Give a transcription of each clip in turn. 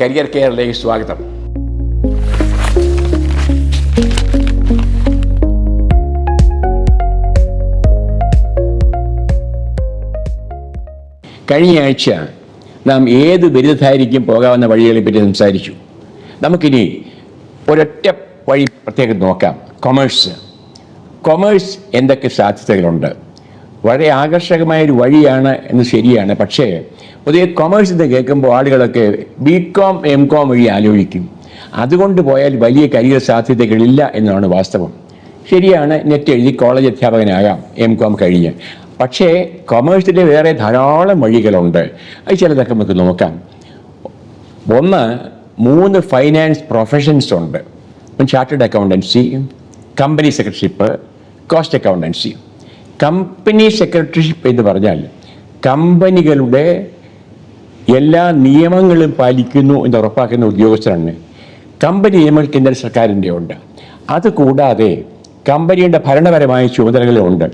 Career കെയറിലേക്ക് സ്വാഗതം. കഴിഞ്ഞ ആഴ്ച നാം ഏത് ബിരുദധാരിക്കും പോകാവുന്ന വഴികളെ പറ്റി സംസാരിച്ചു. നമുക്കിനി ഒരൊറ്റ വഴി പ്രത്യേകം നോക്കാം. കൊമേഴ്സ് കൊമേഴ്സ് എന്തൊക്കെ സാധ്യതകളുണ്ട്? വളരെ ആകർഷകമായ ഒരു വഴിയാണ് എന്ന് ശരിയാണ്. പക്ഷേ പൊതുവെ കൊമേഴ്സ് എന്ന് കേൾക്കുമ്പോൾ ആളുകളൊക്കെ ബി കോം എം കോം വഴി ആലോചിക്കും. അതുകൊണ്ട് പോയാൽ വലിയ കരിയർ സാധ്യതകളില്ല എന്നാണ് വാസ്തവം. ശരിയാണ് നെറ്റ് എഴുതി കോളേജ് അധ്യാപകനാകാം എം കോം കഴിഞ്ഞ്. പക്ഷേ കൊമേഴ്സിന്റെ വേറെ ധാരാളം വഴികളുണ്ട്. അത് ചിലതൊക്കെ നമുക്ക് നോക്കാം. ഒന്ന് മൂന്ന് ഫൈനാൻസ് പ്രൊഫഷൻസ് ഉണ്ട്. Chartered accountancy company secretaryship cost accountancy company secretaryship എന്ന് പറഞ്ഞാൽ കമ്പനികളുടെ എല്ലാ നിയമങ്ങളും പാലിക്കുന്നു എന്ന് ഉറപ്പാക്കുന്ന ഉദ്യോഗസ്ഥരാണ്. കമ്പനി നിയമങ്ങൾ കേന്ദ്ര സർക്കാരിന്റെ ഉണ്ട്. അതുകൂടാതെ കമ്പനിയുടെ ഭരണപരമായ ചുമതലകളുണ്ട്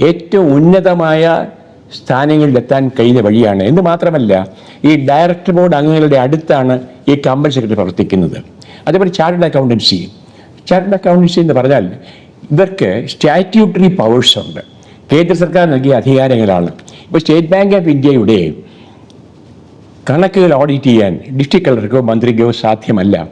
ഏറ്റവും ഉന്നതമായ സ്ഥാനങ്ങളിലെത്താൻ കഴിയുന്ന വഴിയാണ്. എന്ന് മാത്രമല്ല ഈ ഡയറക്ടർ ബോർഡ് അംഗങ്ങളുടെ അടുത്താണ് ഈ കമ്പനി സെക്രട്ടറി പ്രവർത്തിക്കുന്നത്. അതേപോലെ ചാർട്ടേഡ് അക്കൗണ്ടൻസി. ചാർട്ടേഡ് അക്കൗണ്ടൻസി എന്ന് പറഞ്ഞാൽ ഇവർക്ക് സ്റ്റാറ്റ്യൂട്ടറി പവേഴ്സ് ഉണ്ട്. കേന്ദ്ര സർക്കാർ നൽകിയ അധികാരങ്ങളാണ്. ഇപ്പോൾ സ്റ്റേറ്റ് ബാങ്ക് ഓഫ് ഇന്ത്യയുടെ കണക്കുകൾ ഓഡിറ്റ് ചെയ്യാൻ ഡിസ്ട്രിക്ട് കളർക്കോ മന്ത്രിക്കോ സാധ്യമല്ല.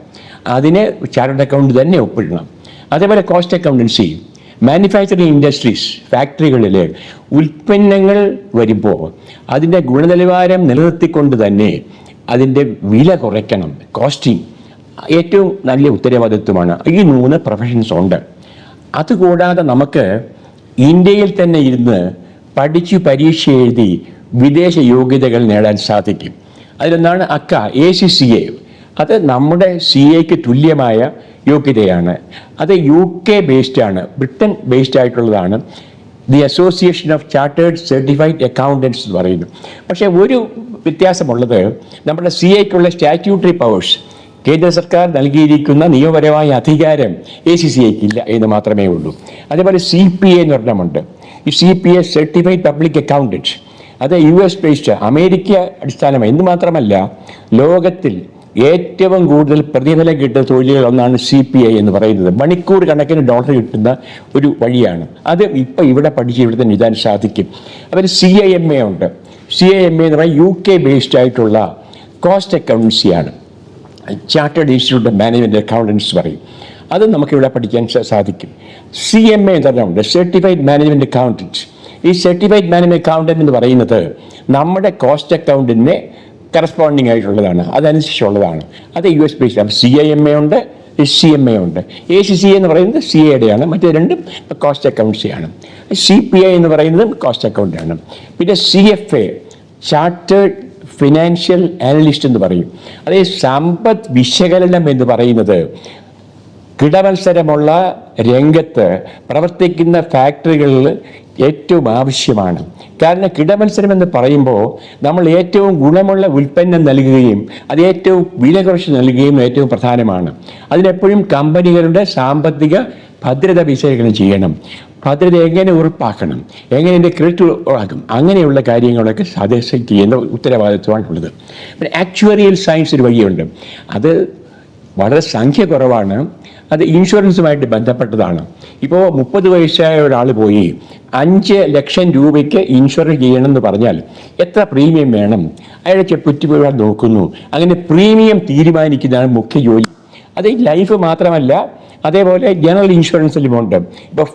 അതിന് ചാർട്ടേഡ് അക്കൗണ്ട് തന്നെ ഒപ്പിടണം. അതേപോലെ കോസ്റ്റ് അക്കൗണ്ടൻസി മാനുഫാക്ചറിങ് ഇൻഡസ്ട്രീസ് ഫാക്ടറികളിൽ ഉൽപ്പന്നങ്ങൾ വരുമ്പോൾ അതിന്റെ ഗുണനിലവാരം നിലനിർത്തിക്കൊണ്ട് തന്നെ അതിന്റെ വില കുറയ്ക്കണം. കോസ്റ്റിംഗ് ഏറ്റവും നല്ല ഉത്തരവാദിത്വമാണ്. ഈ മൂന്ന് പ്രൊഫഷൻസ് ഉണ്ട്. അതുകൂടാതെ നമുക്ക് ഇന്ത്യയിൽ തന്നെ ഇരുന്ന് പഠിച്ചു പരീക്ഷ എഴുതി വിദേശ യോഗ്യതകൾ നേടാൻ സാധിക്കും. അതിലൊന്നാണ് അക്ക എ സി സി എ അത് നമ്മുടെ സി എക്ക് തുല്യമായ യോഗ്യതയാണ്. അത് യു കെ ബേസ്ഡ് ആണ്. ബ്രിട്ടൻ ബേസ്ഡ് ആയിട്ടുള്ളതാണ്. The association of chartered certified accountants എന്ന് പറയുന്നു. പക്ഷേ ഒരു വ്യത്യാസമുള്ളത് നമ്മുടെ സി എക്കുള്ള സ്റ്റാറ്റ്യൂട്ടറി പവേഴ്സ് കേന്ദ്ര സർക്കാർ നൽകിയിരിക്കുന്ന നിയമപരമായ അധികാരം എ സി സി ഐക്ക് ഇല്ല എന്ന് മാത്രമേ ഉള്ളൂ. അതേപോലെ സി പി എന്ന് പറഞ്ഞുണ്ട് ഈ C P A certified public accountant അത് യു എസ് ബേസ്ഡ് അമേരിക്ക അടിസ്ഥാനമായി. എന്ന് മാത്രമല്ല ലോകത്തിൽ ഏറ്റവും കൂടുതൽ പ്രതിഫലം കിട്ടുന്ന തൊഴിലുകൾ ഒന്നാണ് സി പി ഐ എന്ന് പറയുന്നത്. മണിക്കൂർ കണക്കിന് ഡോളർ കിട്ടുന്ന ഒരു വഴിയാണ്. അത് ഇപ്പം ഇവിടെ പഠിച്ച് ഇവിടെ തന്നെ എഴുതാൻ സാധിക്കും. അവർ സി ഐ എം എ ഉണ്ട്. സി ഐ എം എ എന്ന് പറയുന്നത് യു കെ ബേസ്ഡ് ആയിട്ടുള്ള cost അക്കൗണ്ടൻസിയാണ് chartered institute of management accountants പറയും. അത് നമുക്കിവിടെ പഠിക്കാൻ സാധിക്കും. സി എം എ എന്ന് പറഞ്ഞുണ്ട് സർട്ടിഫൈഡ് മാനേജ്മെന്റ് അക്കൗണ്ടന്റ് ഈ സർട്ടിഫൈഡ് മാനേജ്മെന്റ് അക്കൗണ്ടന്റ് എന്ന് പറയുന്നത് നമ്മുടെ കോസ്റ്റ് അക്കൗണ്ടിനെ കറസ്പോണ്ടിങ് ആയിട്ടുള്ളതാണ്. അതനുസരിച്ചുള്ളതാണ്. അത് U S based C I M A ഉണ്ട് സി എം എ ഉണ്ട്. എ സി സി എന്ന് പറയുന്നത് സി എയുടെയാണ് മറ്റേ രണ്ടും കോസ്റ്റ് അക്കൗണ്ട്സിയാണ് സി പി ഐ എന്ന് പറയുന്നതും കോസ്റ്റ് അക്കൗണ്ടാണ് പിന്നെ C F A chartered financial analyst എന്ന് പറയും. അതേ സമ്പദ് വിശകലനം എന്ന് പറയുന്നത് കിടമത്സരമുള്ള രംഗത്ത് പ്രവർത്തിക്കുന്ന ഫാക്ടറികളിൽ ഏറ്റവും ആവശ്യമാണ്. കാരണം കിടമത്സരം എന്ന് പറയുമ്പോൾ നമ്മൾ ഏറ്റവും ഗുണമുള്ള ഉൽപ്പന്നം നൽകുകയും അത് ഏറ്റവും വില കുറച്ച് നൽകുകയും ഏറ്റവും പ്രധാനമാണ്. അതിനെപ്പോഴും കമ്പനികളുടെ സാമ്പത്തിക ഭദ്രത വിശകലനം ചെയ്യണം. ഭദ്രത എങ്ങനെ ഉറപ്പാക്കണം? എങ്ങനെ എന്റെ ക്രെഡിറ്റ് ഉറപ്പാക്കും? അങ്ങനെയുള്ള കാര്യങ്ങളൊക്കെ സജസ്റ്റ് ചെയ്യുന്ന ഉത്തരവാദിത്വമാണുള്ളത് പിന്നെ ആക്ച്വറിയൽ സയൻസ് ഒരു വഴിയുണ്ട്. അത് വളരെ സംഖ്യ കുറവാണ്. അത് ഇൻഷുറൻസുമായിട്ട് ബന്ധപ്പെട്ടതാണ്. ഇപ്പോൾ മുപ്പത് വയസ്സായ ഒരാൾ പോയി അഞ്ച് ലക്ഷം രൂപയ്ക്ക് ഇൻഷുറൻസ് ചെയ്യണമെന്ന് പറഞ്ഞാൽ എത്ര പ്രീമിയം വേണം? അയാളെ ചെപ്പുറ്റുപോയി നോക്കുന്നു. അങ്ങനെ പ്രീമിയം തീരുമാനിക്കുന്നതാണ് മുഖ്യ ജോലി. അത് ലൈഫ് മാത്രമല്ല അതേപോലെ ജനറൽ ഇൻഷുറൻസിലും ഉണ്ട്. ഇപ്പോൾ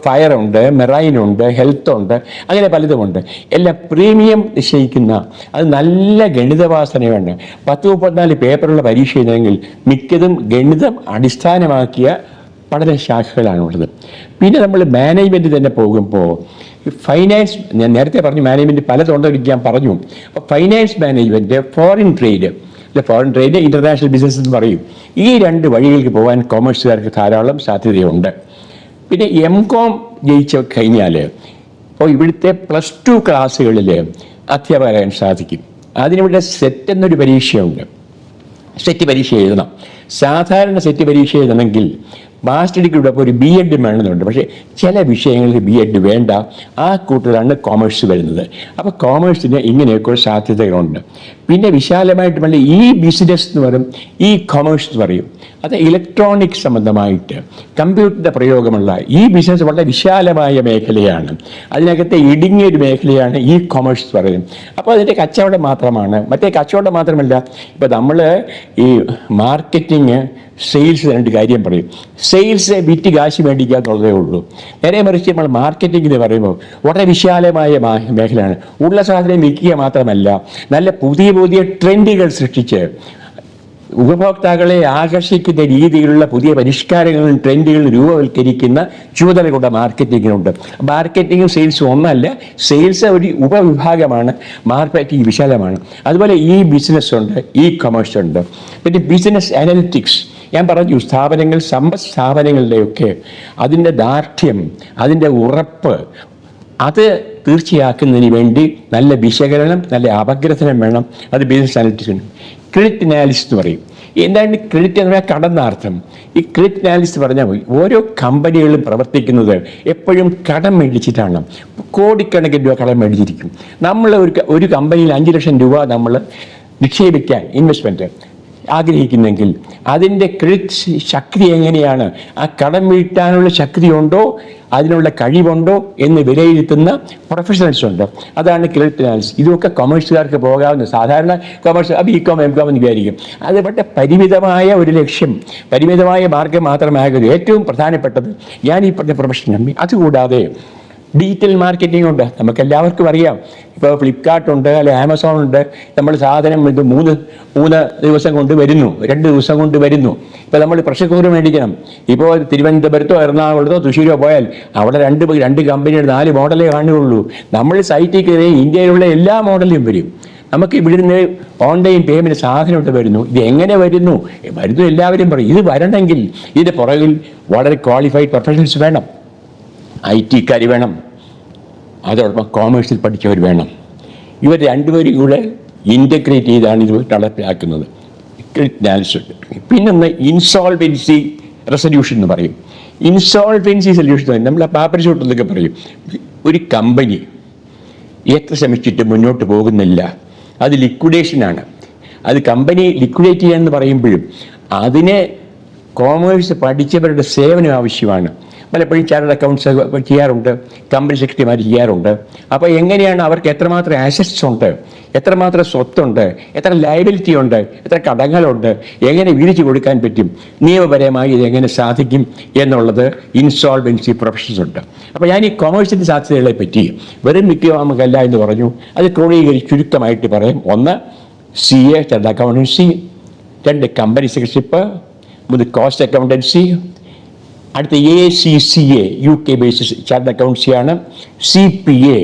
മെറൈൻ ഉണ്ട് ഹെൽത്ത് ഉണ്ട് അങ്ങനെ പലതുമുണ്ട് എല്ലാം പ്രീമിയം നിശ്ചയിക്കുന്ന അത് നല്ല ഗണിതവാസനയുണ്ട് പത്ത് മുപ്പത്തിനാല് പേപ്പറുള്ള പരീക്ഷ എഴുതണമെങ്കിൽ മിക്കതും ഗണിതം അടിസ്ഥാനമാക്കിയ പഠന ശാഖകളാണുള്ളത്. പിന്നെ നമ്മൾ മാനേജ്മെന്റ് തന്നെ പോകുമ്പോൾ ഫൈനാൻസ് ഞാൻ നേരത്തെ പറഞ്ഞു മാനേജ്മെന്റ് പലതുണ്ടെങ്കിൽ ഞാൻ പറഞ്ഞു. അപ്പോൾ finance management foreign trade foreign trade international business എന്ന് പറയും. ഈ രണ്ട് വഴികൾക്ക് പോകാൻ കോമേഴ്സുകാർക്ക് ധാരാളം സാധ്യതയുണ്ട്. പിന്നെ എം കോം ജയിച്ച് കഴിഞ്ഞാൽ ഇപ്പോൾ ഇവിടുത്തെ പ്ലസ് ടു ക്ലാസ്സുകളിൽ അധ്യാപകരാകാൻ സാധിക്കും. അതിനിവിടെ സെറ്റ് എന്നൊരു പരീക്ഷയുണ്ട്. സെറ്റ് പരീക്ഷ എഴുതണം. സാധാരണ സെറ്റ് പരീക്ഷ എഴുതണമെങ്കിൽ മാസ്റ്റർ ഡിഗ്രി ഇപ്പോൾ ഒരു ബി എഡ് വേണമെന്നുണ്ട്. പക്ഷേ ചില വിഷയങ്ങളിൽ ബി എഡ് വേണ്ട. ആ കൂട്ടത്തിലാണ് കോമേഴ്സ് വരുന്നത്. അപ്പോൾ കോമേഴ്സിന് ഇങ്ങനെയൊക്കെ സാധ്യതകളുണ്ട്. പിന്നെ വിശാലമായിട്ട് വേണ്ട ഈ ബിസിനസ് എന്ന് പറയും ഈ കൊമേഴ്സ് എന്ന് പറയും. അത് ഇലക്ട്രോണിക് സംബന്ധമായിട്ട് കമ്പ്യൂട്ടറിന്റെ പ്രയോഗമുള്ള ഈ ബിസിനസ് വളരെ വിശാലമായ മേഖലയാണ്. അതിനകത്തെ ഇടുങ്ങിയൊരു മേഖലയാണ് ഈ കൊമേഴ്സ് എന്ന് പറയും. അപ്പോൾ അതിന്റെ കച്ചവടം മാത്രമാണ്. മറ്റേ കച്ചവടം മാത്രമല്ല ഇപ്പോൾ നമ്മൾ ഈ മാർക്കറ്റിങ് സെയിൽസ് രണ്ട് കാര്യം പറയും. സെയിൽസ് വിറ്റ് കാശ് മേടിക്കുക എന്നുള്ളതേ ഉള്ളൂ. നേരെ മറിച്ച് നമ്മൾ മാർക്കറ്റിംഗ് എന്ന് പറയുമ്പോൾ വളരെ വിശാലമായ മേഖലയാണ്. ഉള്ള സാധനം വിൽക്കുക മാത്രമല്ല നല്ല പുതിയ പുതിയ ട്രെൻഡുകൾ സൃഷ്ടിച്ച് ഉപഭോക്താക്കളെ ആകർഷിക്കുന്ന രീതിയിലുള്ള പുതിയ പരിഷ്കാരങ്ങളും ട്രെൻഡുകളും രൂപവൽക്കരിക്കുന്ന ചുമതല കൂടെ മാർക്കറ്റിങ്ങിനുണ്ട് മാർക്കറ്റിങ്ങും സെയിൽസും ഒന്നല്ല സെയിൽസ് ഒരു ഉപവിഭാഗമാണ് മാർക്കറ്റിംഗ് വിശാലമാണ്. അതുപോലെ ഈ ബിസിനസ് ഉണ്ട് ഈ കൊമേഴ്സ് ഉണ്ട് പിന്നെ ബിസിനസ് അനലിറ്റിക്സ്. ഞാൻ പറഞ്ഞു സ്ഥാപനങ്ങൾ സമ്പദ് സ്ഥാപനങ്ങളുടെയൊക്കെ അതിന്റെ ദാർഢ്യം അതിന്റെ ഉറപ്പ് അത് തീർച്ചയാക്കുന്നതിന് വേണ്ടി നല്ല വിശകലനം നല്ല അപഗ്രഥനം വേണം. അത് ബിസിനസ് അനലിറ്റിക്സ് ക്രെഡിറ്റ് അനാലിസിസ് എന്ന് പറയും. എന്താണ് ക്രെഡിറ്റ് എന്ന് പറഞ്ഞാൽ കടന്നാർത്ഥം? ഈ ക്രെഡിറ്റ് അനാലിസിസ് പറഞ്ഞാൽ മതി ഓരോ കമ്പനികളും പ്രവർത്തിക്കുന്നത് എപ്പോഴും കടം മേടിച്ചിട്ടാണ്. കോടിക്കണക്കിന് രൂപ കടം മേടിച്ചിരിക്കും. നമ്മൾ ഒരു ഒരു കമ്പനിയിൽ അഞ്ച് ലക്ഷം രൂപ നമ്മൾ നിക്ഷേപിക്കാൻ ഇൻവെസ്റ്റ്മെന്റ് ആഗ്രഹിക്കുന്നെങ്കിൽ അതിന്റെ ക്രെഡിറ്റ് ശക്തി എങ്ങനെയാണ്? ആ കടം വീട്ടാനുള്ള ശക്തിയുണ്ടോ? അതിനുള്ള കഴിവുണ്ടോ? എന്ന് വിലയിരുത്തുന്ന പ്രൊഫഷണൽസ് ഉണ്ട്. അതാണ് ക്രെഡിറ്റ് അനാലിസിസ് ഇതൊക്കെ കൊമേഴ്സുകാർക്ക് പോകാവുന്ന സാധാരണ commerce B com M com എന്ന് വിചാരിക്കും. അത് പരിമിതമായ ഒരു ലക്ഷ്യം. പരിമിതമായ മാർഗം മാത്രമാകരുത് ഏറ്റവും പ്രധാനപ്പെട്ടത് ഞാൻ ഈ പറഞ്ഞ പ്രൊഫഷൻ അതുകൂടാതെ ഡിജിറ്റൽ മാർക്കറ്റിംഗ് ഉണ്ട്. നമുക്ക് എല്ലാവർക്കും അറിയാം. ഇപ്പോൾ ഫ്ലിപ്കാർട്ട് ഉണ്ട് അല്ലെ ആമസോൺ ഉണ്ട്. നമ്മൾ സാധനം ഇത് മൂന്ന് മൂന്ന് ദിവസം കൊണ്ട് വരുന്നു. രണ്ട് ദിവസം കൊണ്ട് വരുന്നു. ഇപ്പോൾ നമ്മൾ പ്രഷർ കുക്കർ മേടിക്കണം ഇപ്പോൾ തിരുവനന്തപുരത്തോ എറണാകുളത്തോ തൃശ്ശൂരോ പോയാൽ അവിടെ രണ്ട് രണ്ട് കമ്പനിയുടെ നാല് മോഡലേ കാണുകയുള്ളൂ. നമ്മൾ സൈറ്റിൽ കയറി ഇന്ത്യയിലുള്ള എല്ലാ മോഡലും വരും. നമുക്ക് ഇവിടുന്ന് ഓൺലൈൻ പേയ്മെന്റ് സാധനമായിട്ട് വരുന്നു. ഇത് എങ്ങനെ വരുന്നു? വരുന്നു എല്ലാവരും പറയും. ഇത് വരണമെങ്കിൽ ഇതിന്റെ പുറകിൽ വളരെ ക്വാളിഫൈഡ് പ്രൊഫഷണൽസ് വേണം. ഐ ടിക്കാർ വേണം. അതോടൊപ്പം കോമേഴ്സിൽ പഠിച്ചവർ വേണം. ഇവർ രണ്ടുപേരും കൂടെ ഇന്റഗ്രേറ്റ് ചെയ്താണ് ഇത് നടപ്പിലാക്കുന്നത്. പിന്നൊന്ന് ഇൻസോൾവെൻസി റെസൊല്യൂഷൻ എന്ന് പറയും. ഇൻസോൾവെൻസി സൊല്യൂഷൻ നമ്മൾ ആ പാപ്പരിച്ചോട്ടെന്നൊക്കെ പറയും. ഒരു കമ്പനി എത്ര ശ്രമിച്ചിട്ട് മുന്നോട്ട് പോകുന്നില്ല. അത് ലിക്വിഡേഷനാണ് അത് കമ്പനി ലിക്വിഡേറ്റ് ചെയ്യാന്ന് പറയുമ്പോഴും അതിനെ കോമേഴ്സ് പഠിച്ചവരുടെ സേവനം ആവശ്യമാണ്. പലപ്പോഴും ചാർട്ടേഡ് അക്കൗണ്ട്സ് ചെയ്യാറുണ്ട്. കമ്പനി സെക്രട്ടറിമാർ ചെയ്യാറുണ്ട്. അപ്പോൾ എങ്ങനെയാണ് അവർക്ക് എത്രമാത്രം ആസറ്റ്സ് ഉണ്ട്? എത്രമാത്രം സ്വത്തുണ്ട്? എത്ര ലയബിലിറ്റി ഉണ്ട്? എത്ര കടങ്ങളുണ്ട്? എങ്ങനെ വിരിച്ചു കൊടുക്കാൻ പറ്റും? നിയമപരമായി ഇത് എങ്ങനെ സാധിക്കും എന്നുള്ളത് ഇൻസോൾവൻസി പ്രൊഫഷൻസ് ഉണ്ട്. അപ്പോൾ ഞാൻ ഈ കൊമേഴ്സിന്റെ സാധ്യതകളെ പറ്റി വെറും മിക്കവാമകല്ല എന്ന് പറഞ്ഞു. അത് ക്രോഡീകരിച്ച് ചുരുക്കമായിട്ട് പറയും. ഒന്ന് സി എ ചാർട്ടേഡ് അക്കൗണ്ടൻസി രണ്ട് കമ്പനി സെക്രട്ടറിപ്പ് മൂന്ന് കോസ്റ്റ് അക്കൗണ്ടൻസി അടുത്ത A C C A U K based chartered അക്കൗണ്ടൻസിയാണ് C P A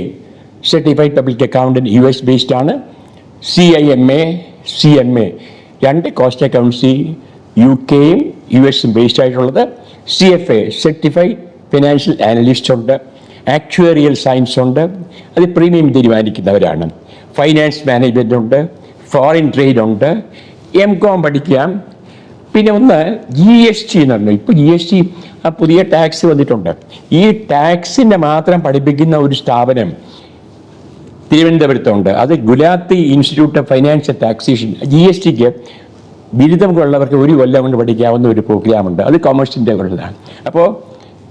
certified public accountant U S based ആണ്. C I M A C M A രണ്ട് cost accountancy U കെയും U എസും based ആയിട്ടുള്ളത്. C F A certified financial analyst ഉണ്ട്. Actuarial science ഉണ്ട്. അത് premium തീരുമാനിക്കുന്നവരാണ്. Finance management ഉണ്ട്. ഫോറിൻ ട്രേഡ് ഉണ്ട്. എം കോം പഠിക്കാം. പിന്നെ ഒന്ന് ജി എസ് ടി എന്ന് പറഞ്ഞു. ഇപ്പോൾ ജി എസ് ടി ആ പുതിയ ടാക്സ് വന്നിട്ടുണ്ട്. ഈ ടാക്സിന്റെ മാത്രം പഠിപ്പിക്കുന്ന ഒരു സ്ഥാപനം തിരുവനന്തപുരത്തുണ്ട്. അത് Gulati institute of financial taxation G S tick ബിരുദം ഉള്ളവർക്ക് ഒരു കൊല്ലം കൊണ്ട് പഠിക്കാവുന്ന ഒരു പ്രോഗ്രാം ഉണ്ട്. അത് കൊമേഴ്സിന്റെ ഉള്ളതാണ്. അപ്പോൾ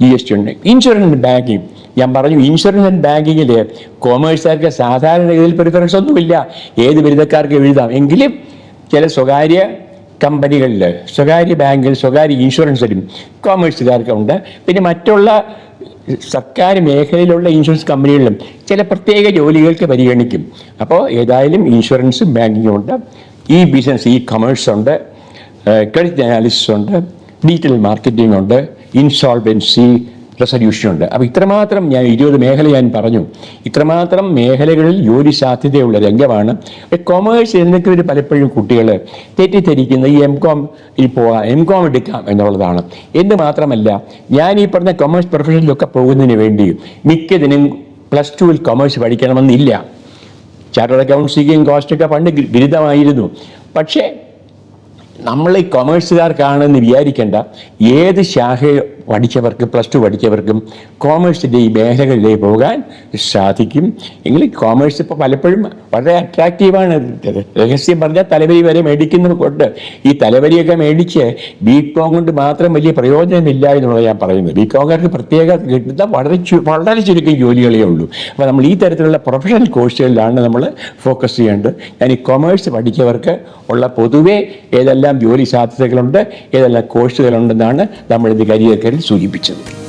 ജി എസ് ടി ഉണ്ട്. ഇൻഷുറൻസ് ബാങ്കിങ് ഞാൻ പറഞ്ഞു ഇൻഷുറൻസ് ആൻഡ് ബാങ്കിങ്ങിൽ കോമേഴ്സുകാർക്ക് സാധാരണഗതിയിൽ പ്രിഫറൻസ് ഒന്നുമില്ല. ഏത് ബിരുദക്കാർക്ക് എഴുതാം. എങ്കിലും ചില സ്വകാര്യ കമ്പനികളിൽ സ്വകാര്യ ബാങ്കിൽ സ്വകാര്യ ഇൻഷുറൻസിലും കോമേഴ്സുകാർക്കുണ്ട് പിന്നെ മറ്റുള്ള സർക്കാർ മേഖലയിലുള്ള ഇൻഷുറൻസ് കമ്പനികളിലും ചില പ്രത്യേക ജോലികൾക്ക് പരിഗണിക്കും. അപ്പോൾ ഏതായാലും ഇൻഷുറൻസും ബാങ്കിങ്ങും ഉണ്ട് ഈ ബിസിനസ് ഈ കൊമേഴ്സ് ഉണ്ട് ക്രെഡിറ്റ് അനാലിസിസ് ഉണ്ട് ഡിജിറ്റൽ മാർക്കറ്റിംഗ് ഉണ്ട് ഇൻസോൾവൻസി റെസൊല്യൂഷൻ ഉണ്ട്. അപ്പോൾ ഇത്രമാത്രം ഞാൻ ഇരുപത് മേഖല ഞാൻ പറഞ്ഞു. ഇത്രമാത്രം മേഖലകളിൽ ജോലി സാധ്യതയുള്ള രംഗമാണ്. കൊമേഴ്സ് എന്നൊക്കെ പലപ്പോഴും കുട്ടികൾ തെറ്റിദ്ധരിക്കുന്ന. ഈ എം കോം പോവാം എം കോം എടുക്കാം എന്നുള്ളതാണ്. എന്ന് മാത്രമല്ല ഞാൻ ഈ പറഞ്ഞ കൊമേഴ്സ് പ്രൊഫഷനിലൊക്കെ പോകുന്നതിന് വേണ്ടി മിക്കതിനും പ്ലസ് ടുവിൽ കൊമേഴ്സ് പഠിക്കണമെന്നില്ല. ചാർട്ടേഡ് അക്കൗണ്ട്സിക്കും കോസ്റ്റൊക്കെ പണ്ട് ബിരുദമായിരുന്നു പക്ഷേ നമ്മൾ ഈ കൊമേഴ്സുകാർക്കാണെന്ന് വിചാരിക്കേണ്ട. ഏത് ശാഖ പഠിച്ചവർക്ക് പ്ലസ് ടു പഠിച്ചവർക്കും കോമേഴ്സിന്റെ ഈ മേഖലകളിലേക്ക് പോകാൻ സാധിക്കും. എങ്കിൽ കോമേഴ്സ് ഇപ്പോൾ പലപ്പോഴും വളരെ അട്രാക്റ്റീവാണ് രഹസ്യം പറഞ്ഞാൽ തലവരി വരെ മേടിക്കുന്നത് കൊണ്ട് ഈ തലവരിയൊക്കെ മേടിച്ച് ബി കോം കൊണ്ട് മാത്രം വലിയ പ്രയോജനമില്ല എന്നുള്ളത് ഞാൻ പറയുന്നത്. ബി കോംകാർക്ക് പ്രത്യേക കിട്ടുന്ന വളരെ വളരെ ചുരുക്കം ജോലികളേ ഉള്ളൂ. അപ്പോൾ നമ്മൾ ഈ തരത്തിലുള്ള പ്രൊഫഷണൽ കോഴ്സുകളിലാണ് നമ്മൾ ഫോക്കസ് ചെയ്യേണ്ടത്. ഞാൻ ഈ കൊമേഴ്സ് പഠിച്ചവർക്ക് ഉള്ള പൊതുവേ ഏതെല്ലാം ജോലി സാധ്യതകളുണ്ട് ഏതെല്ലാം കോഴ്സുകളുണ്ടെന്നാണ് നമ്മൾ ഇത് കരിയർ കയറിൽ സൂചിപ്പിച്ചത്.